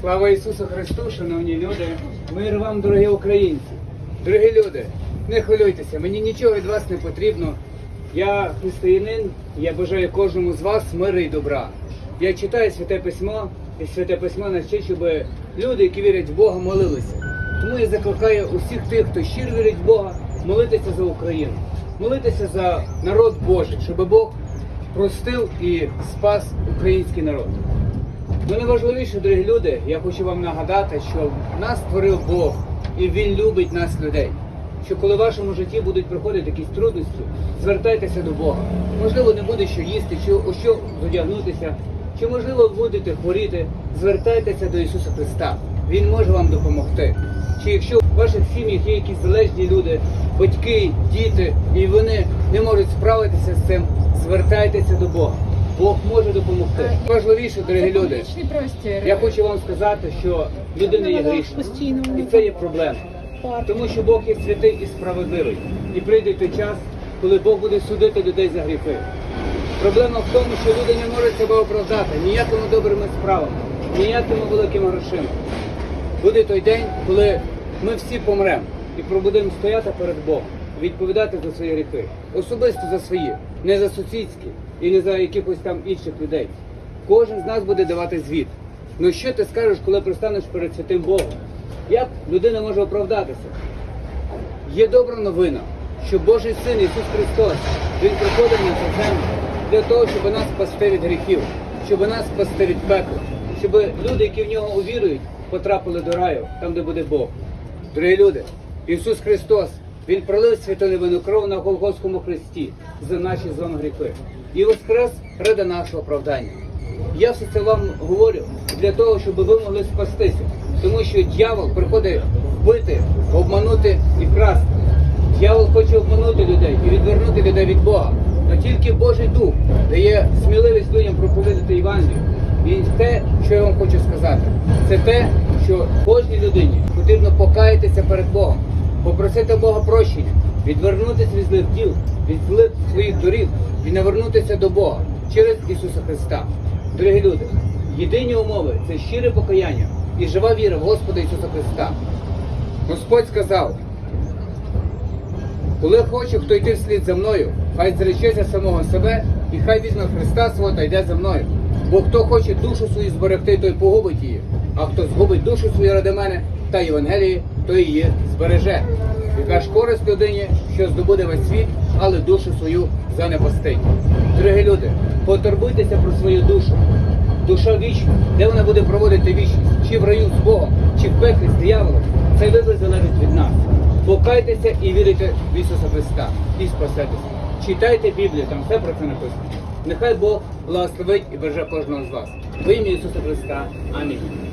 Слава Ісусу Христу, шановні люди, мир вам, дорогі українці, дорогі люди, не хвилюйтеся, мені нічого від вас не потрібно. Я християнин, я бажаю кожному з вас миру і добра. Я читаю святе письмо, і святе письмо нас вчить, щоб люди, які вірять в Бога, молилися. Тому я закликаю усіх тих, хто щиро вірить в Бога, молитися за Україну, молитися за народ Божий, щоб Бог простив і спас український народ. Ну найважливіше, дорогі люди, я хочу вам нагадати, що нас створив Бог і Він любить нас, людей. Що коли в вашому житті будуть приходити якісь трудності, звертайтеся до Бога. Можливо, не буде що їсти, чи у що одягнутися, чи можливо будете хворіти, звертайтеся до Ісуса Христа. Він може вам допомогти. Чи якщо в ваших сім'ях є якісь залежні люди, батьки, діти, і вони не можуть справитися з цим, звертайтеся до Бога. Бог може допомогти. Важливіше, дорогі люди, я хочу вам сказати, що людина є грішна. І це є проблема. Тому що Бог є святий і справедливий. І прийде той час, коли Бог буде судити людей за гріхи. Проблема в тому, що люди не можуть себе оправдати ніякими добрими справами, ніякими великими грошима. Буде той день, коли ми всі помремо і будемо стояти перед Богом, відповідати за свої гріхи. Особисто за свої, не за сусідські і не за якихось там інших людей. Кожен з нас буде давати звіт. Ну що ти скажеш, коли пристанеш перед святим Богом? Як людина може оправдатися? Є добра новина, що Божий Син Ісус Христос, Він приходив на цю землю для того, щоб нас спасти від гріхів, щоб нас спасти від пекла, щоб люди, які в нього увірують, потрапили до раю, там, де буде Бог. Дорогі люди, Ісус Христос, Він пролив святолівину кров на Голгофському хресті за наші з вами гріхи. І воскрес ради нашого оправдання. Я все це вам говорю для того, щоб ви могли спастися. Тому що дьявол приходить вбити, обманути і красти. Дьявол хоче обманути людей і відвернути людей від Бога. Но тільки Божий Дух дає сміливість людям проповідати Євангелію. І те, що я вам хочу сказати, це те, що кожній людині потрібно покаятися перед Богом, попросити Бога прощення, відвернутися від злих діл, від злих своїх доріг і навернутися до Бога через Ісуса Христа. Дорогі люди, єдині умови це щире покаяння і жива віра в Господа Ісуса Христа. Господь сказав, коли хоче хто йти вслід за мною, хай зречеться самого себе і хай візьме Христа свого та йде за мною. Бо хто хоче душу свою зберегти, той погубить її, а хто згубить душу свою ради мене та Євангелії, той її збереже. Яка ж користь людині, що здобуде весь світ, але душу свою занепастить. Дорогі люди, потурбуйтеся про свою душу. Душа вічна, де вона буде проводити вічність, чи в раю з Богом, чи в пеклі з дияволом, цей вибір залежить від нас. Покайтеся і вірите в Ісуса Христа і спасетеся. Читайте Біблію, там все про це написано. Нехай Бог благословить і береже кожного з вас. В ім'я Ісуса Христа. Амінь.